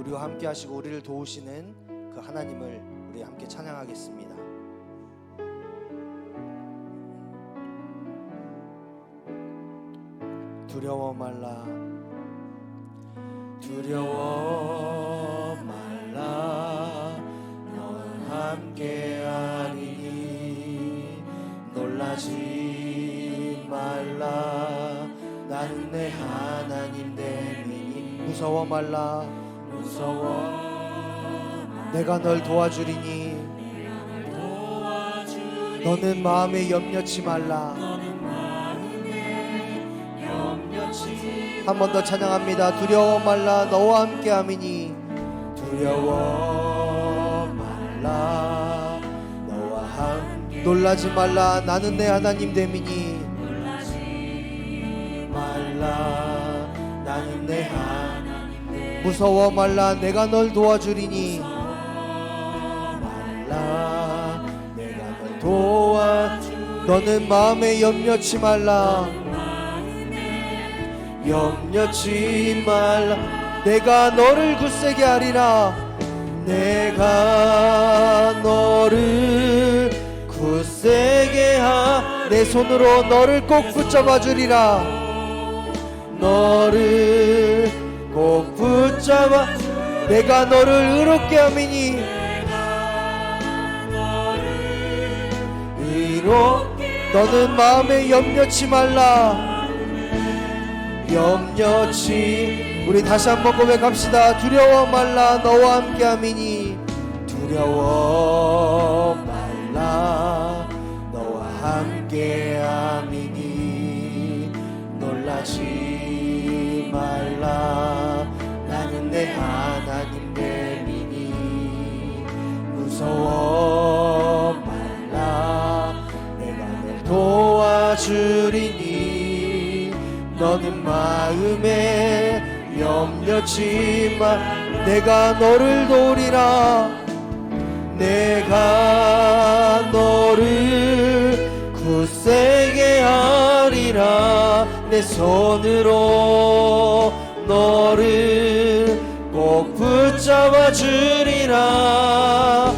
우리와 함께 하시고 우리를 도우시는 그 하나님을 우리 함께 찬양하겠습니다. 두려워 말라. 두려워 말라. 너와 함께 하리니 놀라지 말라. 나는 내 하나님 됨이니 무서워 말라 내가 널 도와주리니 너는 마음에 염려치 말라. 한 번 더 찬양합니다. 두려워 말라. 너와 함께 함이니. 두려워 말라. 너와 함께 놀라지 말라. 나는 내 하나님 됨이니 무서워 말라 내가 널 도와주리니. 말라 내가 널 도와 너는 마음에 염려치 말라. 염려치 말라 내가 너를 굳세게 하리라. 내가 너를 굳세게 하 내 손으로 너를 꼭 붙잡아 주리라. 너를 꼭붙 잡아 내가 너를 의롭게 함이니 의로 너는 마음에 염려치 말라. 염려치. 우리 다시 한번 고백합시다. 두려워 말라. 너와 함께 함이니 두려워 말라. 너와 함께 함이니 놀라지 말라 무서워 말라. 내가 널 도와주리니 너는 마음에 염려치 마. 내가 너를 도우리라. 내가 너를 굳세게 하리라. 내 손으로 너를 꼭 붙잡아 주리라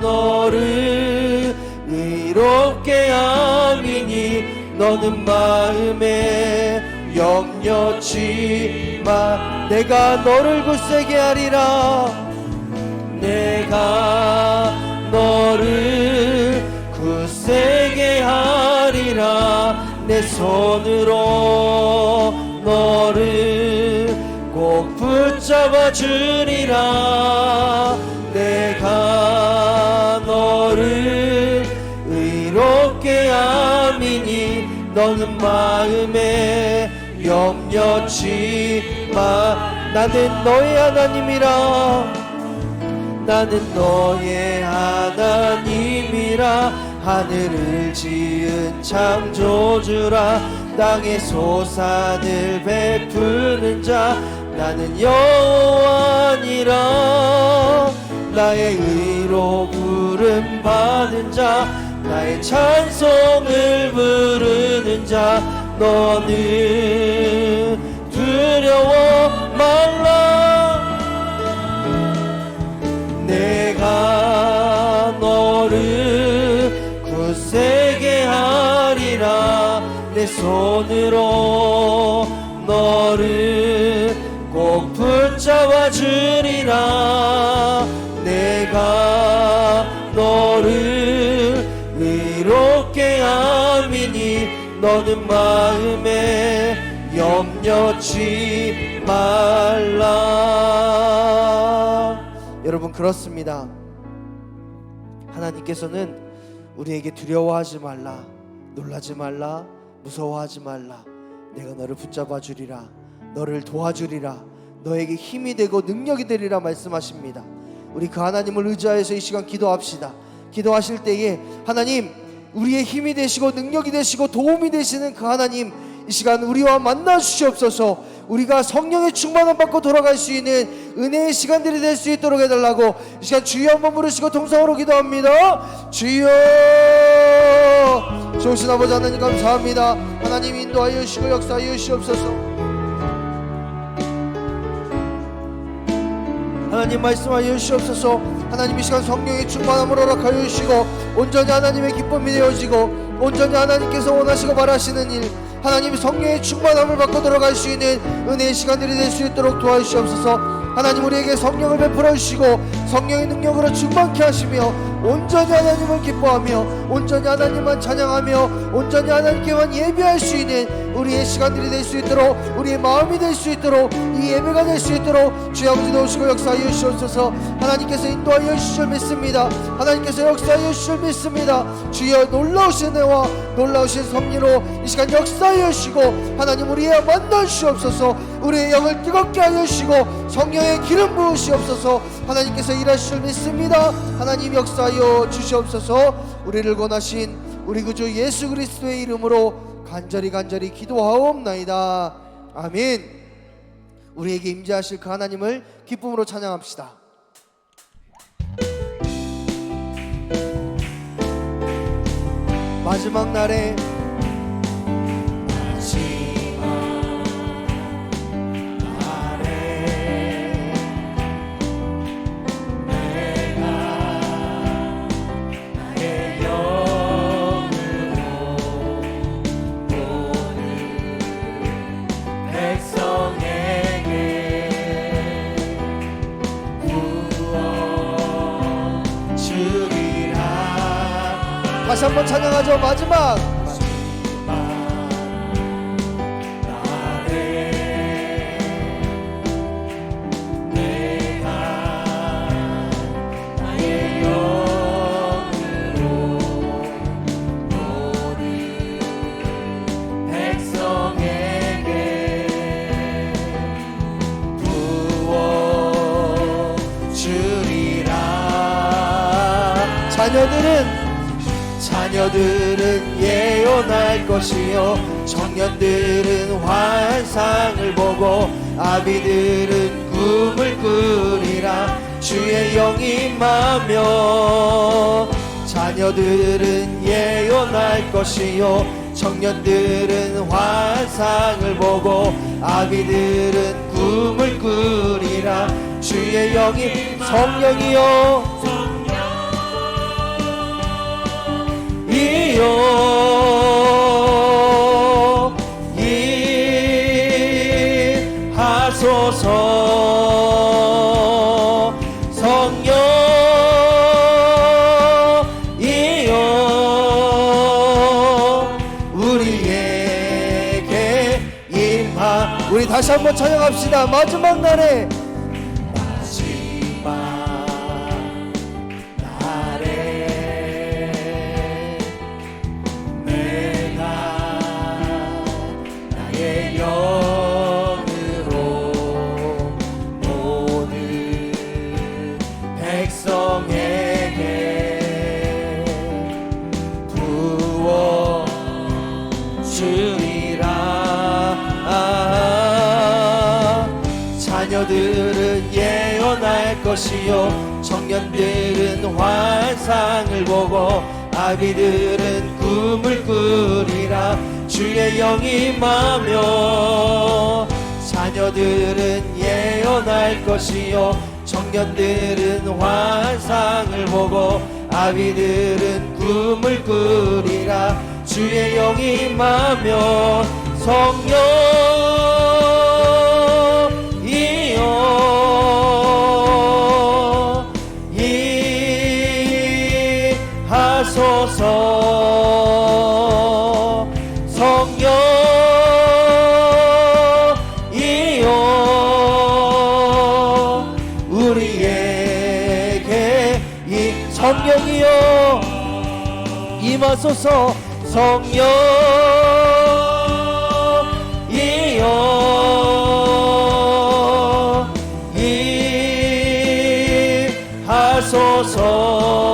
너를 의롭게 함이니 너는 마음에 염려치 마 내가 너를 굳세게 하리라. 내가 너를 굳세게 하리라. 내 손으로 너를 꼭 붙잡아 주리라 내가 너를 의롭게 함이니 너는 마음에 염려치 마. 나는 너의 하나님이라. 나는 너의 하나님이라. 하늘을 지은 창조주라. 땅의 소산을 베푸는 자. 나는 여호와니라 나의 의로 부름 받은 자 나의 찬송을 부르는 자 너는 두려워 말라. 내가 너를 굳세게 하리라. 내 손으로 너를 꼭 붙잡아 주리라 너는 마음에 염려치 말라. 여러분 그렇습니다. 하나님께서는 우리에게 두려워하지 말라 놀라지 말라 무서워하지 말라. 내가 너를 붙잡아 주리라 너를 도와주리라 너에게 힘이 되고 능력이 되리라 말씀하십니다. 우리 그 하나님을 의지하여서 이 시간 기도합시다. 기도하실 때에 하나님 우리의 힘이 되시고 능력이 되시고 도움이 되시는 그 하나님 이 시간 우리와 만나 주시옵소서. 우리가 성령의 충만함 받고 돌아갈 수 있는 은혜의 시간들이 될 수 있도록 해달라고 이 시간 주여 한번 부르시고 동성으로 기도합니다. 주여! 좋으신 아버지 하나님 감사합니다. 하나님 인도하여 주시고 역사하여 주시옵소서 하나님 말씀하여 주시옵소서. 하나님 이 시간 성령의 충만함을 허락하여 주시고 온전히 하나님의 기쁨이 되어지고 온전히 하나님께서 원하시고 바라시는 일 하나님 성령의 충만함을 받고 들어갈 수 있는 은혜의 시간들이 될 수 있도록 도와주시옵소서 하나님 우리에게 성령을 베풀어 주시고 성령의 능력으로 충만케 하시며 온전히 하나님을 기뻐하며 온전히 하나님만 찬양하며 온전히 하나님께만 예배할 수 있는 우리의 시간들이 될 수 있도록 우리의 마음이 될 수 있도록 이 예배가 될 수 있도록 주여 아버지 도우시고 역사하여 주시옵소서. 하나님께서 인도하여 주실 줄 믿습니다. 하나님께서 역사하여 주실 줄 믿습니다. 주여 놀라우신 은혜와 놀라우신 섭리로 이 시간 역사하여 주시고 하나님 우리의 만나 주시옵소서. 우리의 영을 뜨겁게 하여 주시고 성령의 기름 부으시옵소서. 하나님께서 일하실 줄 믿습니다. 하나님 역사하여 주시옵소서. 우리를 권하신 우리 구주 예수 그리스도의 이름으로 간절히 간절히 기도하옵나이다. 아멘. 우리에게 임재하실 그 하나님을 기쁨으로 찬양합시다. 마지막 날에 한번 찬양하죠 마지막 자녀들은 자녀들은 예언할 것이요. 청년들은 환상을 보고 아비들은 꿈을 꾸리라. 주의 영이 임하며 자녀들은 예언할 것이요. 청년들은 환상을 보고 아비들은 꿈을 꾸리라. 주의 영이 성령이요 이요 찬양합시다. 마지막 날에 것이요. 청년들은 환상을 보고 아비들은 꿈을 꾸리라. 주의 영이 임하며 자녀들은 예언할 것이요. 청년들은 환상을 보고 아비들은 꿈을 꾸리라. 주의 영이 임하며 성령 우리에게 이 성령이여 임하소서 성령 이여. 이하소서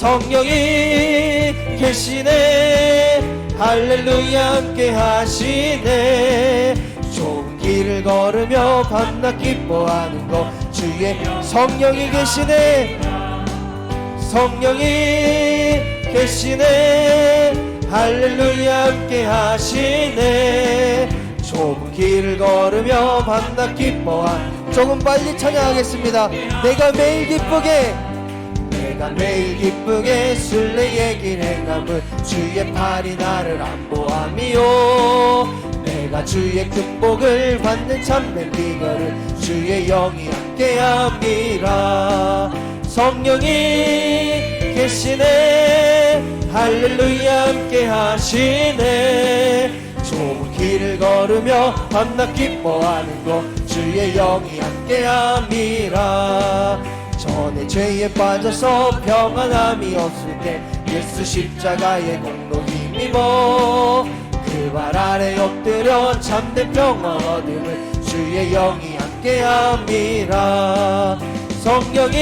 성령이 계시네. 할렐루야 함께 하시네. 좋은 길을 걸으며 밤낮 기뻐하는 것. 주의 성령이 계시네. 성령이 계시네. 할렐루야 함께 하시네. 좁은 길을 걸으며 밤낮 기뻐한 조금 빨리 찬양하겠습니다. 내가 매일 기쁘게 내가 매일 기쁘게 술래의 길 행함은 주의 팔이 나를 안보함이요? 내가 주의 큰 복을 받는 참된 비결을 주의 영이 함께함이라 성령이 계시네. 할렐루야 함께 하시네. 좁은 길을 걸으며 밤낮 기뻐하는 것 주의 영이 함께함이라 전에 죄에 빠져서 평안함이 없을 때 예수 십자가의 공로 힘입어 그 발 아래 엎드려 참된 평화 얻음을 주의 영이 함께함이라. 성령이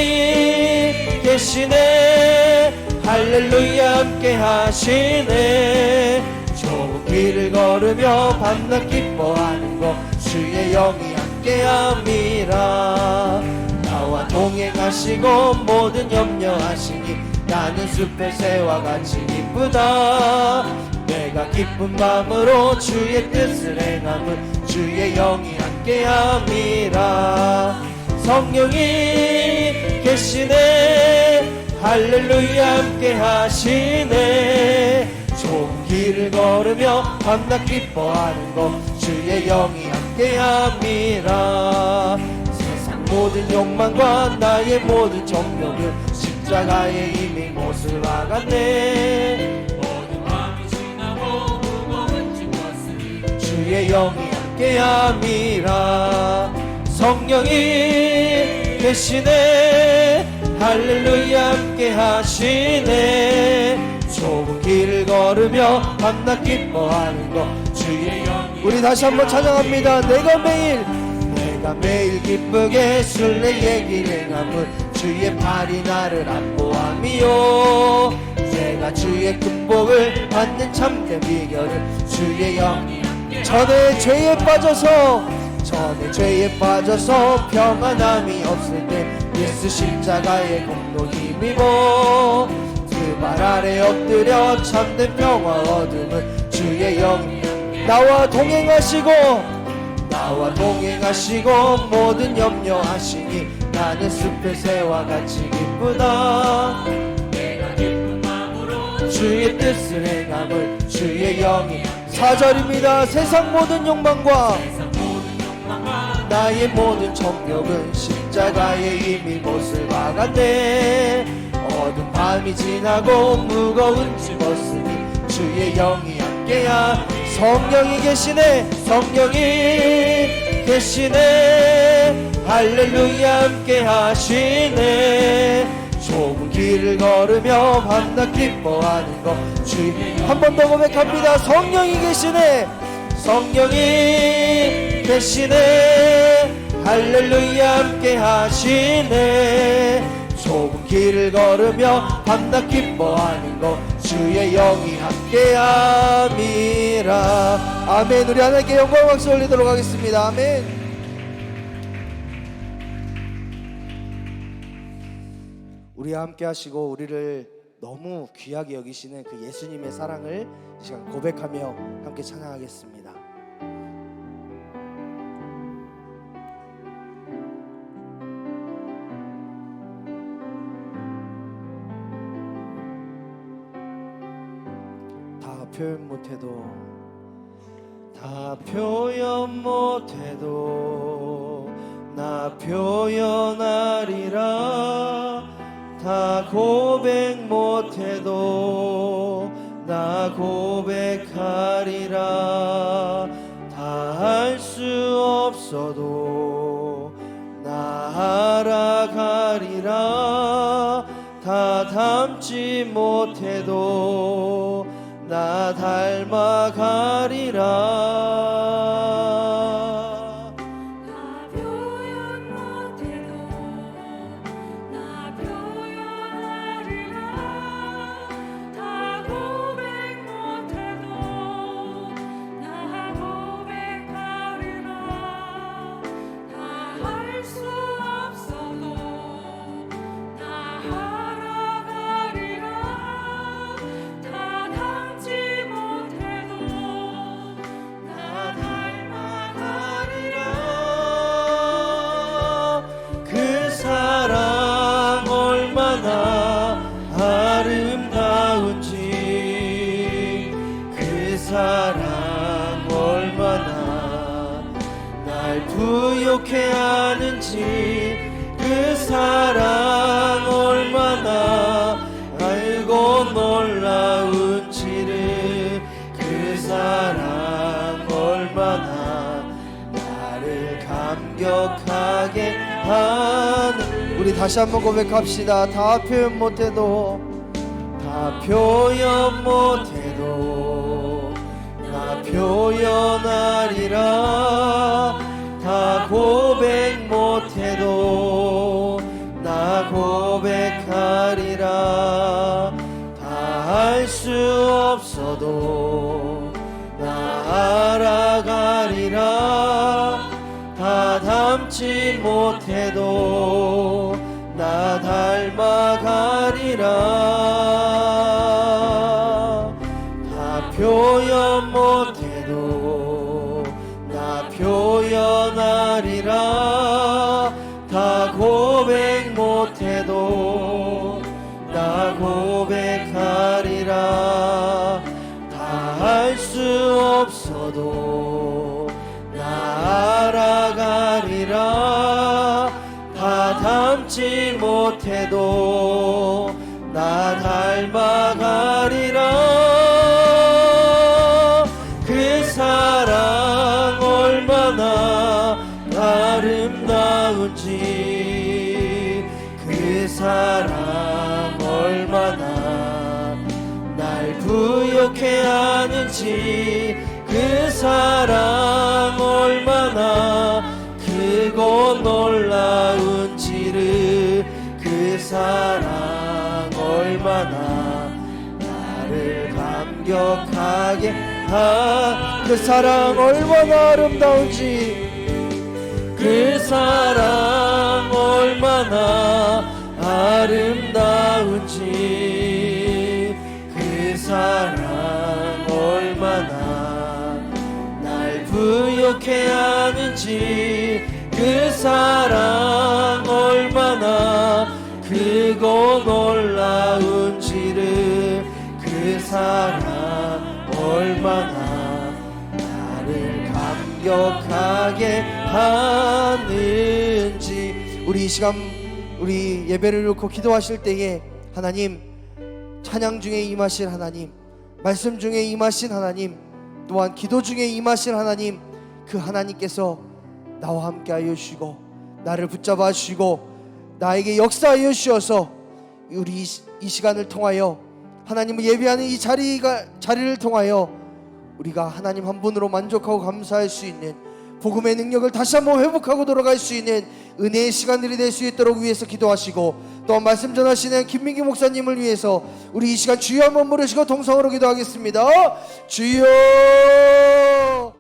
계시네. 할렐루야 함께 하시네. 좁은 길을 걸으며 밤낮 기뻐하는 것 주의 영이 함께함이라 동행하시고 모든 염려하시니 나는 숲의 새와 같이 기쁘다. 내가 기쁜 마음으로 주의 뜻을 행함은 주의 영이 함께함이라. 성령이 계시네. 할렐루야 함께 하시네. 좁은 길을 걸으며 밤낮 기뻐하는 것 주의 영이 함께함이라 모든 욕망과 나의 모든 정욕은 십자가에 이미 못을 박았네. 모든 밤이 지나고 무거운 짐 벗으니 주의 영이 함께함이라. 성령이 계시네. 할렐루야 함께 하시네. 좁은 길을 걸으며 밤낮 기뻐하는 것. 주의 영이 우리 다시 한번 찬양합니다. 내가 매일 내가 매일 기쁘게 술래의 길 행함은 주의 팔이 나를 안보함이요. 내가 주의 큰 복을 받는 참된 비결은 주의 영이 전에 죄에 빠져서 전에 죄에 빠져서 평안함이 없을 때 예수 십자가의 공로 힘입어 그발 아래 엎드려 참된 평화 얻음은 주의 영이 나와 동행하시고 나와 동행하시고 모든 염려하시니 나는 숲의 새와 같이 기쁘다. 내가 기쁜 마음으로 주의 뜻을 행함을 주의 영이 사절입니다. 세상 모든 욕망과 나의 모든 정욕은 십자가에 이미 못을 박았네. 어두운 밤이 지나고 무거운 짐 벗으니 주의 영이 함께야 성령이 계시네 성령이 계시네. 할렐루야 함께 하시네. 좁은 길을 걸으며 밤낮 기뻐하는 것. 주의 한번 더 고백합니다. 성령이 계시네 성령이 계시네. 할렐루야 함께 하시네. 좁은 길을 걸으며 밤낮 기뻐하는 것 주의 영이 함께함이라. 아멘. 우리 하나님께 영광 박수 올리도록 하겠습니다. 아멘. 우리와 함께 하시고 우리를 너무 귀하게 여기시는 그 예수님의 사랑을 이 시간 고백하며 함께 찬양하겠습니다. 표현 못해도 다 표현 못해도 나 표현하리라. 다 고백 못해도 나 고백하리라. 다 할 수 없어도 나 알아가리라. 다 담지 못해도 나 닮아가리라 부욕해 하는지 그 사랑 얼마나 알고 놀라운지를 그 사랑 얼마나 나를 감격하게 하는 우리 다시 한번 고백합시다. 다 표현 못해도 다 표현 못해도 다 표현하리라 다 고백 못해도 나 고백하리라. 다 할 수 없어도 나 알아가리라. 다 담지 못해도 나 닮아가리라 못해도 나 닮아가리라. 그 사랑 얼마나 아름다운지. 그 사랑 얼마나 날 부욕해 하는지. 그 사랑 감격하게. 하그 사랑 얼마나 아름다운지. 그 사랑 얼마나 아름다운지. 그 사랑 얼마나 날 부욕해 하는지. 그 사랑 얼마나 크고 놀라운지를 그 사랑 얼마나 나를 감격하게 하는지. 우리 이 시간 우리 예배를 놓고 기도하실 때에 하나님 찬양 중에 임하실 하나님 말씀 중에 임하신 하나님 또한 기도 중에 임하신 하나님 그 하나님께서 나와 함께 하여 주시고 나를 붙잡아 주시고 나에게 역사하여 주셔서 우리 이 시간을 통하여 하나님을 예배하는 이 자리가 자리를 통하여 우리가 하나님 한 분으로 만족하고 감사할 수 있는 복음의 능력을 다시 한번 회복하고 돌아갈 수 있는 은혜의 시간들이 될 수 있도록 위해서 기도하시고 또한 말씀 전하시는 김민기 목사님을 위해서 우리 이 시간 주여 한번 부르시고 동성으로 기도하겠습니다. 주여